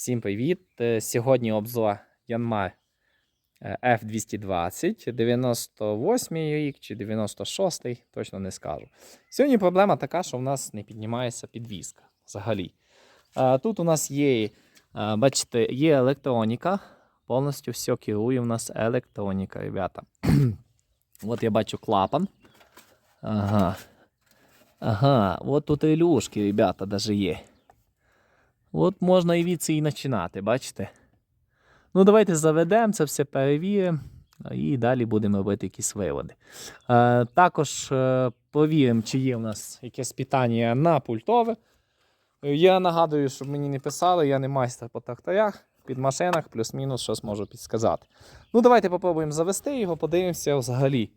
Всім привіт! Е, Сьогодні обзор Yanmar е, F220, 98 рік чи 96, точно не скажу. Сьогодні проблема така, що в нас не піднімається підвізка взагалі. Е, Тут у нас є, е, бачите, є електроніка. Повністю все керує у нас електроніка, ребята. От я бачу клапан. Ага. Ага, от тут і люшки, ребята, даже є. От можна і від і починати, бачите? Ну, давайте заведемо це все перевіримо і далі будемо робити якісь виводи. Е, також е, повіримо, чи є у нас якесь питання на пультове. Я нагадую, щоб мені не писали, я не майстер по тракторах, під машинах, плюс-мінус щось можу підсказати. Ну, давайте попробуємо завести його, подивимося взагалі.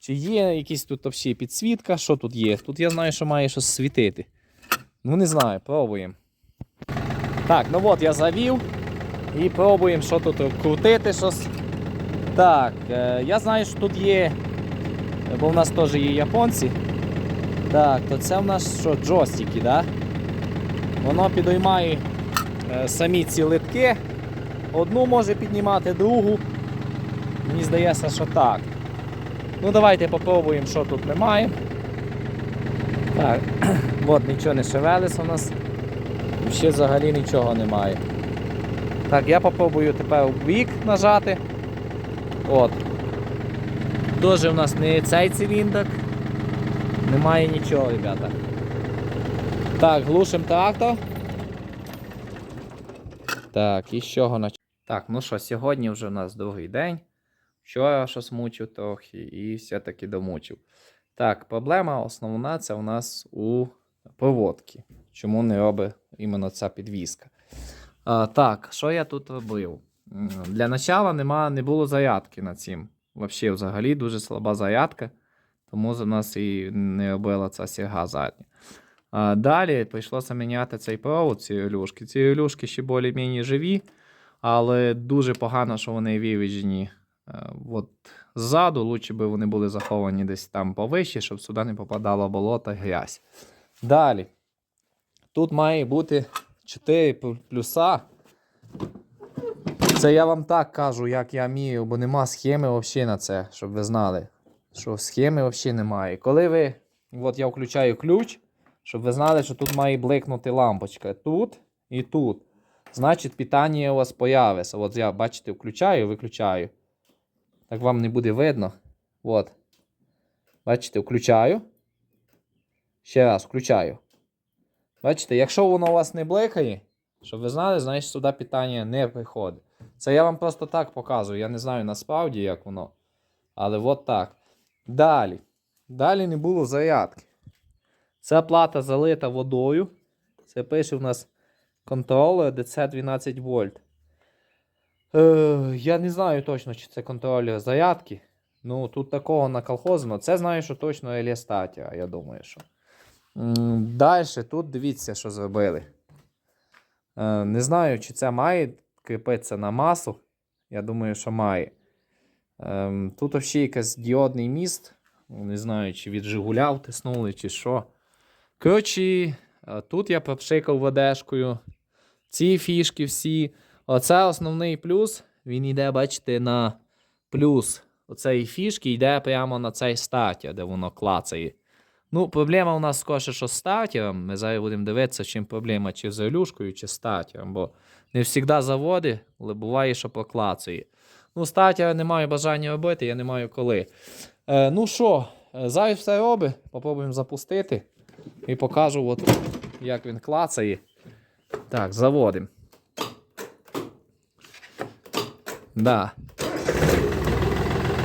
Чи є якісь тут взагалі підсвітка, що тут є? Тут я знаю, що має щось світити. Ну, не знаю, пробуємо. Так, ну от я завів. І пробуємо, що тут крутити щось. Так, е, я знаю, що тут є. Бо в нас теж є японці. Так, то це в нас що, джойстики, да? Воно підіймає е, самі ці литки. Одну може піднімати, другу. Мені здається, що так. Ну, давайте попробуємо, що тут маємо. Так, от нічого не шевелиться у нас. Ще взагалі нічого немає. Так, я попробую тепер в бік нажати. От. Дуже в нас не цей циліндр. Немає нічого, ребята. Так, глушимо трактор. Так, і з чого нач... Так, ну що, сьогодні вже у нас другий день. Вчора щось мучив трохи і все-таки домучив. Так, проблема основна це у нас у проводці. Чому не робить іменно ця підвіска? А, так, що я тут робив? Для начала нема, не було зарядки на цим. Взагалі, взагалі дуже слаба зарядка, тому за нас і не робила ця сірга задня. А, далі прийшлося міняти цей провод, ці релюшки. Ці релюшки ще більш-менш живі, але дуже погано, що вони вивіжені е, от ззаду. Лучше би вони були заховані десь там повище, щоб сюди не попадало болото, грязь. Далі. Тут має бути 4 плюса. Це я вам так кажу, як я міряв, бо нема схеми взагалі на це, щоб ви знали. Що схеми взагалі немає. Коли ви. От я включаю ключ, щоб ви знали, що тут має бликнути лампочка. Тут і тут. Значить, питання у вас появиться. От я, бачите, включаю, виключаю. Так вам не буде видно. От. Бачите, включаю. Ще раз включаю. Бачите, якщо воно у вас не бликає, щоб ви знали, значить сюди питання не приходить. Це я вам просто так показую. Я не знаю насправді, як воно. Але от так. Далі. Далі не було зарядки. Ця плата залита водою. Це пише в нас контролер DC 12 вольт. Е, я не знаю точно, чи це контролер зарядки. Ну, тут такого наколхозно. Це знаю, що точно елістатія, я думаю, що. Далі, тут дивіться, що зробили. Е, Не знаю, чи це має кріпитися на масу. Я думаю, що має. Ем, Тут взагалі якийсь діодний міст. Не знаю, чи від Жигуля втиснули, чи що. Коротше, е, тут я пропшикав ведешкою. Ці фішки всі. Оце основний плюс. Він йде, бачите, на плюс оцеї фішки йде прямо на цей стартер, де воно клацає. Ну, проблема у нас скоріше, що з стартером. Ми зараз будемо дивитися, чим проблема, чи з релюшкою, чи з стартером, бо не завжди заводи, але буває, що проклацує. Ну, стартера не маю бажання робити, я не маю коли. Е, ну що, е, зараз все робить. Попробуємо запустити і покажу, от, як він клацає. Так, заводимо. Да.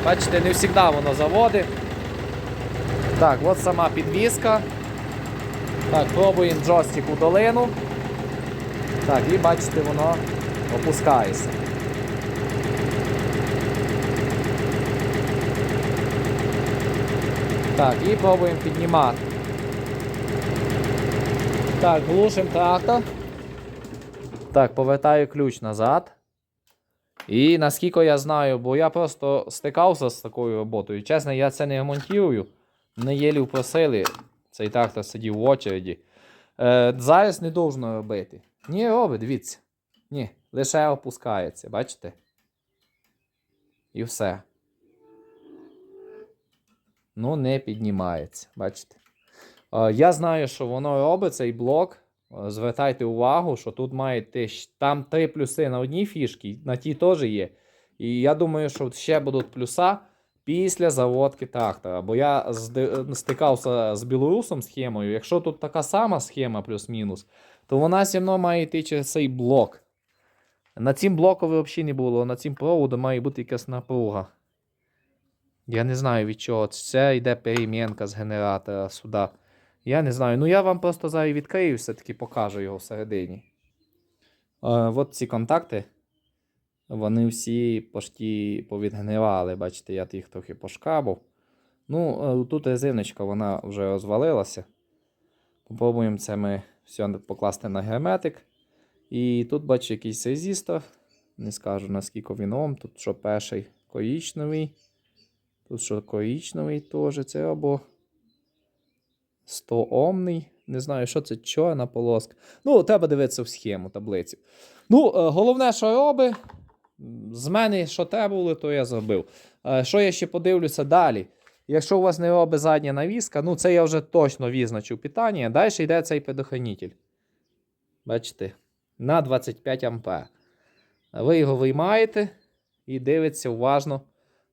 Бачите, не завжди воно заводить. Так, от сама підвіска. Так, пробуємо джойстик у долину. Так, і бачите, воно опускається. Так, і пробуємо піднімати. Так, глушимо трактор. Так, повертаю ключ назад. І наскільки я знаю, бо я просто стикався з такою роботою. Чесно, я це не ремонтую. Не єлі впросили. Цей трактор сидів в очереді. Е, зараз не должно робити. Ні, робить, дивіться. Ні, лише опускається, бачите? І все. Ну, не піднімається, бачите? Е, Я знаю, що воно робить цей блок. Е, Звертайте увагу, що тут має там три плюси на одній фішці, на тій теж є. І я думаю, що ще будуть плюса після заводки трактора. Бо я стикався з білорусом схемою. Якщо тут така сама схема плюс-мінус, то вона все одно має йти через цей блок. На цім блоку взагалі не було, на цім проводу має бути якась напруга. Я не знаю від чого. Це йде перемінка з генератора сюди. Я не знаю. Ну я вам просто зараз відкрию, все-таки покажу його всередині. Е, от ці контакти. Вони всі пошті повідгнивали. Бачите, я їх трохи пошкабав. Ну, е, тут резиночка вона вже розвалилася. Попробуємо це ми все покласти на герметик. І тут бачу якийсь резистор. Не скажу наскільки він ом. Тут що перший коричневий. Тут що коричневий теж це або 100 омний. Не знаю, що це чорна полоска. Ну, треба дивитися в схему, таблицю. Ну, е, головне, що робить. З мене, що треба було, то я зробив. Е, Що я ще подивлюся далі? Якщо у вас не робить задня навіска, ну це я вже точно визначив питання. Далі йде цей предохранитель. Бачите? На 25 ампер. Ви його виймаєте і дивитеся уважно,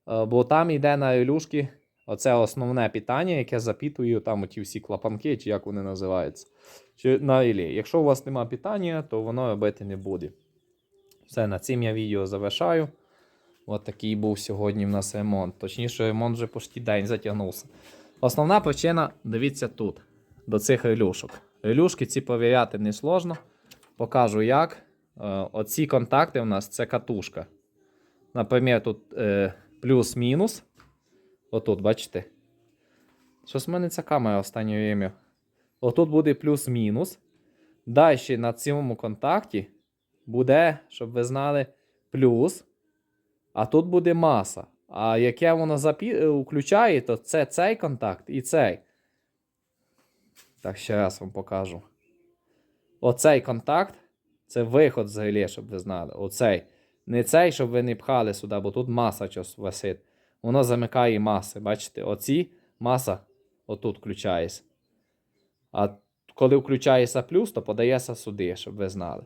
е, бо там йде на релюшки оце основне питання, яке запитує там оті всі клапанки, чи як вони називаються. Чи на релі. Якщо у вас немає питання, то воно робити не буде. Все, на цим я відео завершаю. От такий був сьогодні в нас ремонт. Точніше, ремонт вже почти день затягнувся. Основна причина, дивіться тут, до цих релюшок. Релюшки ці перевіряти не сложно. Покажу як. Е, Оці контакти у нас це катушка. Наприклад, тут е, плюс-мінус. Отут, бачите? Щось в мене ця камера останнє время. Отут буде плюс-мінус. Далі на цьому контакті буде, щоб ви знали, плюс. А тут буде маса. А яке воно запі... е, включає, то це цей контакт і цей. Так, ще раз вам покажу. Оцей контакт це виход реле, щоб ви знали. Оцей. Не цей, щоб ви не пхали сюди, бо тут маса щось висить. Воно замикає маси. Бачите, оці маса отут включається. А коли включається плюс, то подається сюди, щоб ви знали.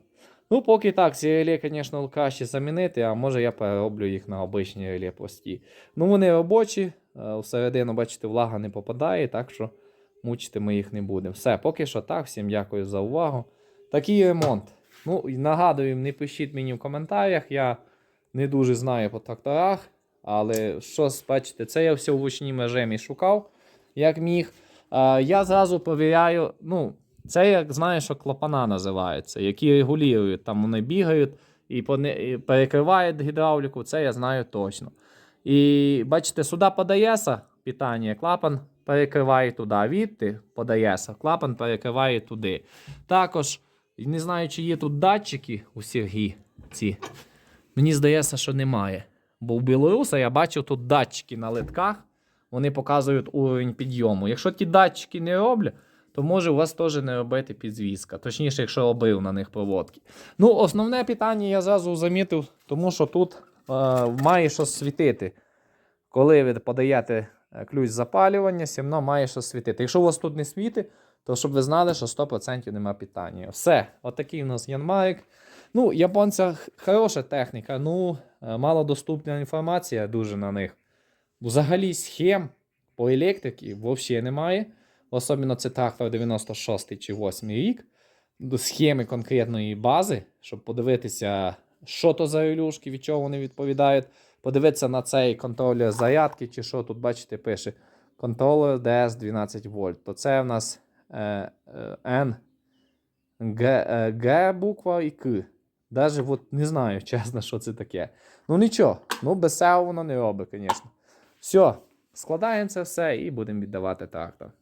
Ну, поки так, ці реле, звісно, краще замінити, а може я перероблю їх на обичні реле прості. Ну, вони робочі, е, всередину, бачите, влага не попадає, так що мучити ми їх не будемо. Все, поки що так. Всім дякую за увагу. Такий ремонт. Ну, нагадую, не пишіть мені в коментарях. Я не дуже знаю по тракторах, але щось, бачите, це я все в ручнім режимі шукав, як міг. Е, я зразу перевіряю, ну, це, як знаєш, що клапана називаються, які регулюють, там вони бігають і перекривають гідравліку, це я знаю точно. І бачите, сюди подається питання, клапан перекриває туди, відти подається, клапан перекриває туди. Також, не знаю, чи є тут датчики у Сергії ці. Мені здається, що немає. Бо в Білоруса я бачив тут датчики на литках, вони показують уровень підйому. Якщо ті датчики не роблять, то може у вас теж не робити підзвізка. Точніше, якщо робив на них проводки. Ну, основне питання я зразу замітив, тому що тут е, має щось світити. Коли ви подаєте е, ключ запалювання, одно має щось світити. Якщо у вас тут не світить, то щоб ви знали, що 100% нема питання. Все, отакий у нас Янмарик. Ну, японця хороша техніка, ну, е, малодоступна інформація дуже на них. Взагалі схем по електриці взагалі немає. Особливо це трактор 96 чи 8 рік. До схеми конкретної бази, щоб подивитися, що то за релюшки, від чого вони відповідають. Подивитися на цей контролер зарядки, чи що тут, бачите, пише контролер DS 12 вольт. То це в нас е, е, N, G, е, G буква і К. Даже от не знаю, чесно, що це таке. Ну нічого, ну без цього воно не робить, звісно. Все, складаємо це все і будемо віддавати трактор.